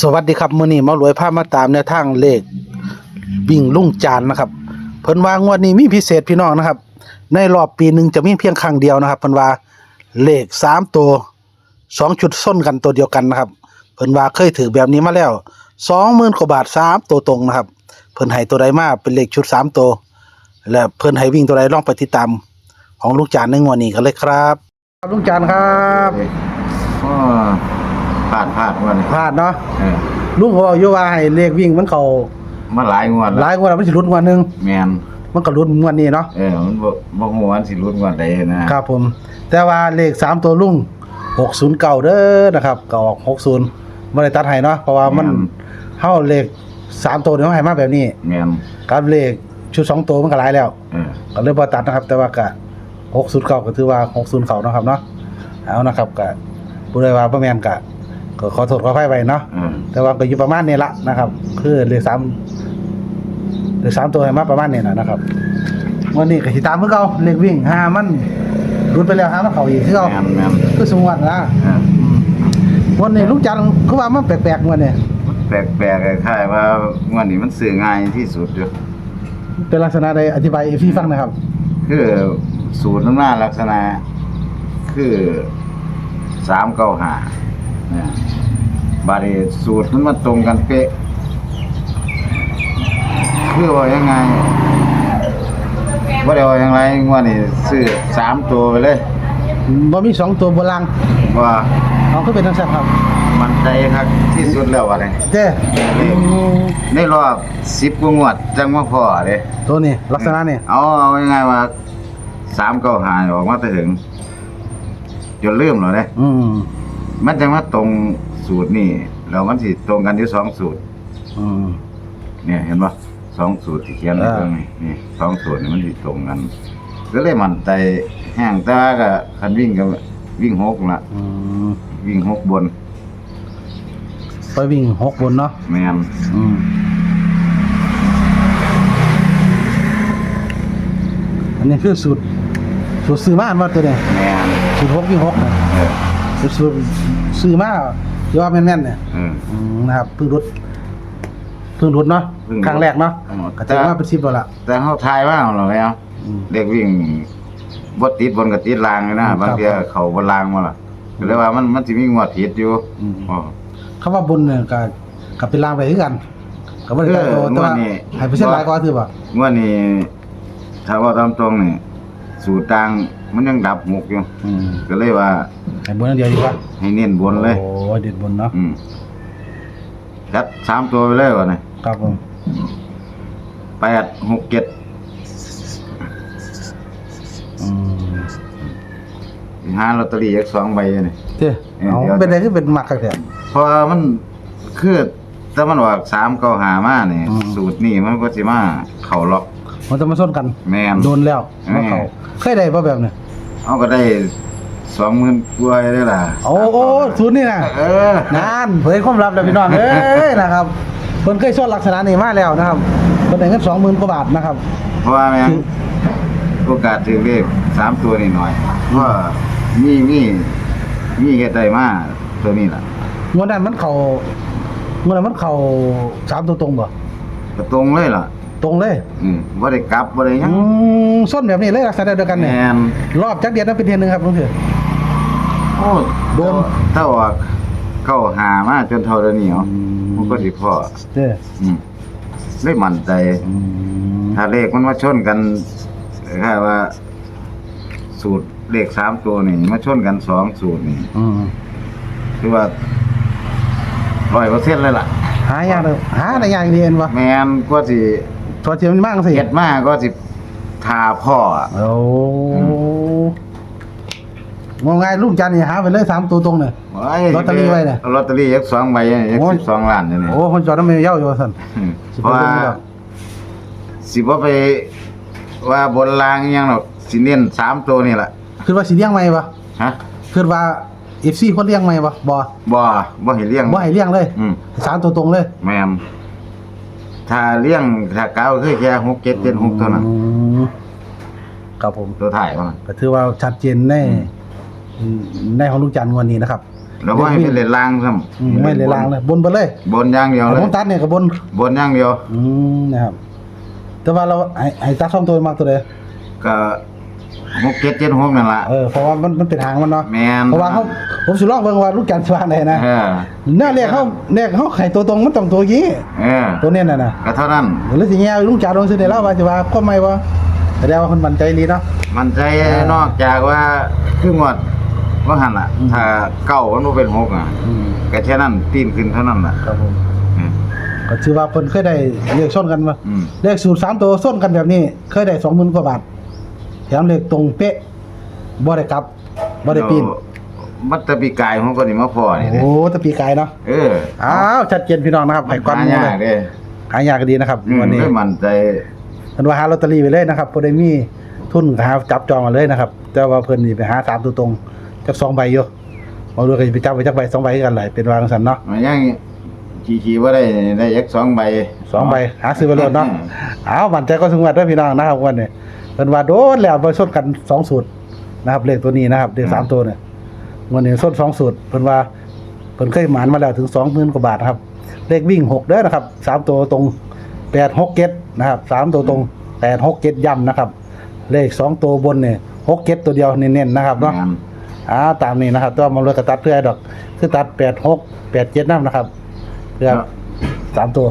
สวัสดีครับมื้อนี้หมารวยพามาตามแนวทางเลขวิ่งลุ่งจานนะครับเพิ่นว่างวดนี้มีพิเศษพี่น้องนะครับ ในรอบปีหนึ่งจะมีเพียงครั้งเดียวนะครับเพิ่นว่าเลขสามตัวสองชุดส้นกันตัวเดียวกันนะครับเพิ่นว่าเคยถือแบบนี้มาแล้วสองหมื่นกว่าบาทสามตัวตรงนะครับ เพิ่นให้ตัวใดมาเป็นเลขชุดสามตัวและเพิ่นให้วิ่งตัวใดลองไปติดตามของลูกจานในงวดนี้กันเลยครับครับลุงจานครับ ก็ พลาดพลาดวันพลาดเนาะเออลุงบอกอยู่ว่าให้เลขวิ่งมันเข้ามาหลายงวดหลายงวดแล้วมันสิลุ้นงวดหนึงแมนมันก็ลุ้นงวดนี้เนาะเออมันบ่บ่ฮู้วันสิลุ้นงวดใดนะครับผม แต่ว่าเลขสามตัวลุงหกศูนย์เก่าเด้อนะครับก็ออกหกศูนย์ไม่ได้ตัดให้เนาะเพราะว่ามันเข้าเลขสามตัวเนี่ยเขาให้มาแบบนี้แมนกับเลขชุดสองตัวมันก็หลายแล้ว เออก็เลยพอตัดนะครับ แต่ว่าก็หกศูนย์เก่าก็ถือว่าหกศูนย์เก่านาะครับเนาะเอานะครับก็ผู้ใดว่าประแมนก็ ก็ขอโทษขออภัยไปเนาะเออแต่ว่าก็อยู่ประมาณนี้ละนะครับ คือเลขสามเลขสามตัวให้มาประมาณนี้นะนะครับวันนี้ก็สิตามเมื่อเก่าเลขวิ่งห้ามันรุดไปแล้วห้ามันเข้าอีกคือเก่าแมนแมนคือสมวันนะเออวันนี้ลูกจันทร์เขาว่ามันแปลกๆวันนี้แปลกๆคล้ายๆว่างวดนี้มันซื้อง่ายที่สุดอยู่เป็นลักษณะใดอธิบายให้พี่ฟังหนะครับ คือสูตรมันมาลักษณะ คือ395เนี่ยบาดนี้สูตรมันมาตรงกันเป๊ะคือว่ายังไงว่าเดี๋ยวายังไงงวดนี้ซื้อสามตัวไปเลยบ่มีสองตัวโบราณว่าเขาก็เป็นทั้งสัตว์ครับ มันใจครับที่สุดแล้ววะเนี่ยเจ้ในรอบสิบกว่างวดจังว่าพอเลยตัวนี้ลักษณะนี่เอาเอายังไงว่าสามเก้าหาออกมาแต่ถึงจนลืมแล้วเนี่ยอืม มันจังว่าตรงสูตรนี่แล้วมันสิตรงกันอยู่สองสูตร อืม เนี่ยเห็นปะสองสูตรที่เขียนไว้อ่า ตรงนี้นี่สองสูตรนี่มันสิตรงกัน ก็เลยมันใจแห้งแต่ว่าก็คันวิ่งก็วิ่งหกละอืมวิ่งหกบนไปวิ่งหกบนเนาะแมนอืมอันนี้คือสูตรสูตรซื้อมาอันว่าตัวนี้แมนสูตรหกวิ่งหกนะ เออ สูตรสูตรซื้อมาเดี๋ยวว่าแม่นๆเนี่ยเอออืมนะครับเพิ่งรุดเพิ่งรุดเนาะเพิ่งรุดครั้งแรกเนาะอ๋อก็ถือว่าเป็นสิบแล้วล่ะ แต่เขาทายว่าเราแล้วอืม เด็กวิ่งบดติดบนกับติดรางเลยนะบางทีครับเขาบนรางมาล่ะก็เลยว่ามันมันจะมีงวดผิดอยู่อืม อ๋อ คำว่าบนเนี่ยก็กับเป็นลางไปคือกันก็บ่ได้ตายตัวเออแต่ว่าวันนี้ ให้เปอร์เซ็นต์หลายกว่าถือป่ะงวดนี้ถ้าว่าตามตรงนี่สูตรต่าง มันยังดับหกอยู่ อืมก็เลยว่า ให้บนอย่างเดียวดีกว่าให้เน้นบนเลย โอ้เด็ดบนเนาะอืมจัดสามตัวไปเลยวะเนี่ยครับผมแปดหกเจ็ดอืมห้าลอตเตอรี่ยักสองใบอยู่นี่เจ้เอาเดี๋ยว เป็นอะไรที่เป็นหมักกันแท้เพราะว่ามันคือถ้ามันว่าสามเก้าหามาเนี่ยอืม สูตรนี่มันก็สิมาเข่าล็อก มันจะมาส้นกัน แมนโดนแล้วแม่มาเขาเคยได้ป่ะแบบเนี่ย เอาก็ได้สองหมื่นกว่าได้ล่ะโอ้โอ้ศูนย์นี่นะเออนานเผยความลับแล้วพี่น้องเอ้ยนะครับเพิ่นเคยส้นลักษณะนี้มาแล้วนะครับเพิ่นได้เงินสองหมื่นกว่าบาทนะครับ เพราะว่าแม่งโอกาสถือเลขสามตัวนี่หน่อยเพราะว่ามีมีมีเฮ็ดได้มาตัวนี้ล่ะงวดนั้นมันเข้างวดนั้นมันเข้าสามตัวตรงบ่ก็ตรงเลยล่ะ ตรงเลยอืมบ่ได้กลับบ่ได้หยัอืงมส้นแบบนี้เลยลักษณะเดียวกันแมเนี่ยนรอบจักเดียนนั้นเป็นเทียนหนึงครับลุงเถือโอ้โดน ถ้าว่าเข้าหามาจนเท่าเดี๋ยวนี้เหรอมันก็สิพอเด้ออืมเลยมั่นใจ อืมถ้าเลขมันมาชนกันแค่ว่า สูตรเลขสามตัวนี่มาชนกันสองสูตรนี่อืมคือว่าร้อยเปอร์เซ็นต์เลยล่ะ หายากเลยหาได้ยากเรียนวะแมนก็สิ ตัวเทียมมันมากสิเฮ็ดมาก็สิทาพ่ออะโอ้มองไงลูกจันทร์นี่หาไปเลยสามตัวตรงเนี่ยโอ้ยลอตเตอรี่ไว้เนี่ยลอตเตอรี่ยักสองใบเนี่ยยักโอ้ย สิบสองล้านเนี่ยนี่โอ้คนจอดน้ำมันเย้าอยู่สันอืมสิบเพราะว่าเปอร์เซ็นต์แล้วสิบ่ไปว่าบนรางอิหยังหรอกสิเน้นสามตัวนี่แหละคือว่าสิเลี้ยงไหมปะฮะคือว่าเอฟซีคนเลี้ยงไหมปะบ่บ่บ่ให้เลี้ยงบ่ให้เลี้ยงเลยอืมสามตัวตรงเลย แม่น ถ้าเลี้ยงถ้าเก้าคือแค่หกเจ็ดเจ็ดหกเท่านั้นอืมครับผม ตัวถ่ายว่าก็ถือว่าชัดเจนในในของลูกจันทร์งวันนี้นะครับ แล้วก็ให้เป็นเลนล่างซ้ำอืมไม่เลยลางเลยบนไปเลยบนอย่างเดียวแต่เลผยมตัดเนี่ยกับบน บนอย่างเดียว อืมนะครับ แต่ว่าเราไอ้ไอ้ตัดสองตัวมากตัวเดียวก็ หกเจ็ดเจ็ดหกนั่นล่ะเออเพราะว่ามันมันเป็นหางมันเนาะแมนเพราะว่าเขาผมสิลองเบิ่งว่าลูกจันทร์สว่างได้นะเออแน่เรียกเขาเรียกเขาไข่ตัวตรงมันต้องตัวยี้เออตัวเนี้ยน่ะนะก็เท่านั้นหรือสิแง่ลุงจ่าลงสิได้แล้วว่าสิว่าก็ไม่ว่าแสดงว่าคนมั่นใจดีเนาะมันใจนอกจากว่าคืองวดว่าหันล่ะอืมถ้าเก้ามันบ่เป็นหกอะอืมก็แค่นั้นตีนขึ้นเท่านั้นล่ะครับผมอืมก็ถือว่าเพิ่นเคยได้เลขส้นกันมาอืมเลขสูตรสามตัวส้นกันแบบนี้ เคยได้สองหมื่นกว่าบาท แถมเลขตรงเป๊ะบ่ได้กลับบ่ได้ปีนแล้วมัตตปีกายของคนนี้มาพอนี่เด้โอ้แตะปีกายเนาะเอออ้าวชัดเจนพี่น้องนะครับไข่ก้อนหาหมูยาเลกยเด้หายากก็ดีนะครับอืมวันนี้ไม่มั่นใจเพิ่นว่าหาลอตเตอรี่ไปเลยนะครับบ่ได้มีทุนก็หาจับจองมาเลยนะครับ แต่ว่าเพิ่นนี่ไปหาสามตัวตรงจักสองใบอยู่บ่รู้ก็สิไปจับไปจักใบสองใบคือกันหลายเป็นว่าจังซั่นเนาะมันยังขี่ๆว่าได้ได้ยักสองใบสองใบหาซื้อไปเลยเนาะเอามั่นใจก็สงวัดเด้อพี่น้องนะครับวันนี้ เพิ่นว่าโดนแล้วไปส้นกันสองสูตรนะครับเลขตัวนี้นะครับเลขสามตัวเนี่ยวันนี้ส้นสองสูตรเพิ่นว่าเพิ่นเคยหมานมาแล้วถึง20,000กว่าบาทนะครับ เลขวิ่งหกเด้อนะครับสามตัวตรง8 6 7นะครับสามตัวตรง8 6 7ย่ำนะครับ เลขสองตัวบนเนี่ย6 7ตัวเดียวเน้นๆนะครับเนาะงานอ่าตามนี้นะครับตัวมันเลยกระตัดเพื่อให้ดอก คือตัดแปดหกแปดเจ็ดน้ำนะครับเพื่อสามตัว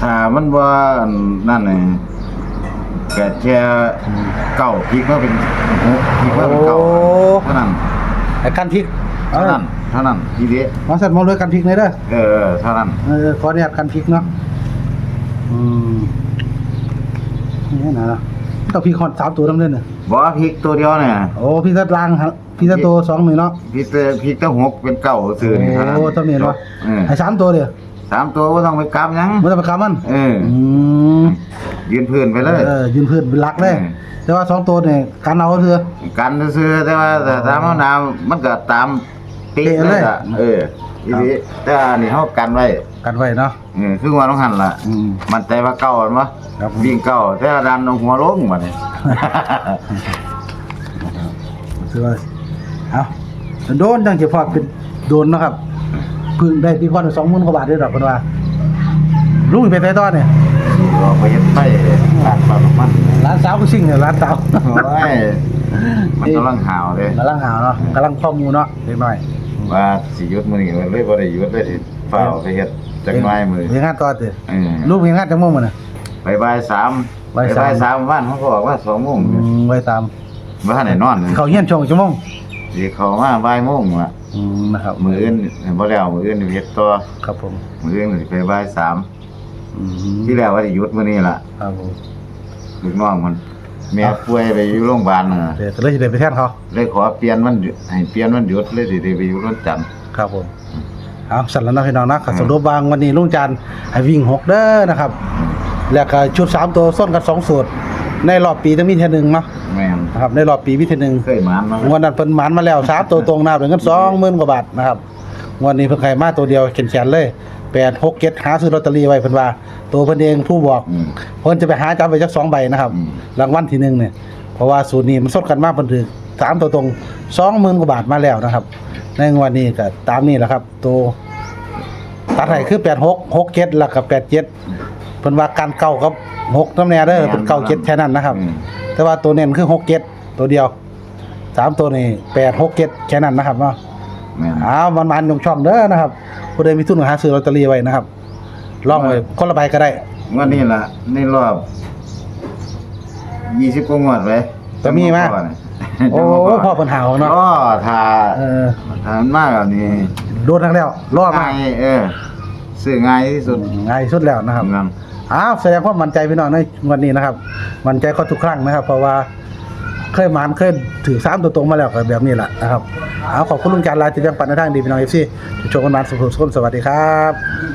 ถ้ามันว่านั่นเลย แกแค่เก้าพลิกมาเป็นหกพลิกมาเป็นเก้าเท่านั้นไอ้กันพริกเท่านั้นเท่านั้นทีเดียวมาสั่นมาเลยกันพริกเลยเด้อเออเท่านั้นเออขออนุญาตกันพริกเนาะอืมนี่นะต้องพริกหอดสามตัวน้ำเล่นเนี่ยบ่พลิกตัวเดียวเนี่ยโอ้พริกตัดลางครับพริกตัดตัวสองหนึ่งเนาะพลิกแต่พลิกแต่หกเป็นเก้าซื่อนี่เท่านั้นโอ้ต้องมีเนาะเออไอ้สามตัวเดียว สามตัวก็ต้องไปกลับหยังไม่ต้องไปคำมันเอออืมยืนพื้นไปเลยเออยืนพื้นเป็นหลักเลยอืมแต่ว่าสองตัวเนี่ยการเอาก็คือกันซื่อๆแต่ว่าแต่ตามเอาน้ำมันก็ตามปิ๊กเป๊ะเลเลยยอะเออทีนี้แต่อันนี้เฮากันไว้กันไว้เนาะเออคือว่าต้องหันล่ะอืมมันใจว่าเก่ามันวะครับผมวิ่งเก่าแต่ดันเอาหัวลงมาเนี่ยคือว่าเอาโดนจังจะพอดเป็นโดนเนาะครับเพึ่งได้ปีพอดสองหมื่นกว่าบาทด้วยดอกคนว่าลูกไปไสต้อนเนี่ยก็ไปเฮ็ดไปตัดปลาของมันร้านสาวก็ชิ่งเนี่ยร้านสาวโอ้ยมันกำลังหาวเลยกำลังหาเนาะกำลังข้อมูลเนาะเล็กน้อยว่าสิหยุดมื้อนี้มันเลยบ่ได้หยุดเลยสิเฝ้าไปเฮ็ดจักหน่อยมื้อเรียนงานต่อเตะเออลูกเรียนงานจังโมงมันน่ะไปบ่ายสามบ่ายไปสามบ่ายสามวันเขาก็บอกว่า2โมงอืมไว้ตามบ่ทันได้นอนเลยเขาเฮียนช่วงชั่วโมง สิเข้ามาบ่ายโมงว่ะอืมนะครับมื้ออื่นบ่แล้วมื้ออื่นเฮ็ดต่อครับผมมื้ออื่นสิไปบ่ายสามอืมที่แล้วว่าสิหยุดมื้อนี้ล่ะครับผมลูกน้องมันแม่ป่วยไปอยู่โรงพยาบาลน่ะเดี๋ยวก็เลยจะได้ไปแทนเขาเลยขอเปลี่ยนมันหยุดให้เปลี่ยนมันหยุดเลยสิได้ไปอยู่วันจันทร์ ครับผมเอาสั่นแล้วนะพี่น้องนะขัดสรุปบางวันนี้ลุงจันทร์ให้วิ่งหกเด้อนะครับ แล้วก็ชุดสามตัวส้นกันสองสูตร ในรอบปีต้องมีเท่านึงเนาะแม่นนะครับในรอบปีมีเท่านึงเคยหมานมางวดนั้นเพิ่นหมานมาแล้วสามตัวตรงนะครับเป็นเงินสองหมื่นกว่าบาทนะครับงวดนี้เพิ่นไข่มาตัวเดียวเขียนๆเลยแปดหกเจ็ดหาซื้อลอตเตอรี่ไว้เพิ่นว่า ตัวเพิ่นเองผู้บอกอืม เพิ่นจะไปหาจับไปจักสองใบนะครับอืม รางวัลที่หนึ่งเนี่ยเพราะว่าสูตรนี้มันสดกันมากเพิ่นถือสามตัวตรงสองหมื่นกว่าบาทมาแล้วนะครับ ในงวดนี้ก็ตามนี้แหละครับ ตัวตัดให้คือแปดหกหกเจ็ดแล้วก็แปดเจ็ดเพิ่นว่าการเก่ากับ หกน้ำแน่เด้อเป็นเก่าเจ็ดแค่นั้นนะครับ อืม แต่ว่าตัวเน้นคือหกเจ็ดตัวเดียวสามตัวนี่แปดหกเจ็ดแค่นั้นนะครับเนาะแม่นอ้าวมันมันยงช่องเด้อนะครับผู้ใดมีทุนก็หาซื้อลอตเตอรี่ไว้นะครับลองไว้คนละใบก็ได้งวันนี้ล่ะในรอบ20กว่างวดไว้จะมีไหมจำบ่พอน่ะโอ้จำบ่พพ่อปัญหาของเนาะก็ถ้าเออถ้ามันมากแบบนี้โดนทั้งแล้วรอดมาง่ายเออซื้อง่ายที่สุดง่ายสุดแล้วนะครับ นั่น อ้าวแสดงความมั่นใจพี่น้องในวันนี้นะครับ มั่นใจก็ทุกครั้งนะครับ เพราะว่าเคยมานเคยถือสามตัวตรงมาแล้วก็แบบนี้แหละนะครับเอาขอบคุณลุงจันทร์ลาที่แบ่งปันในทางดีพี่น้องเอฟซีชมกันมาสุขสุขสวัสดีครับ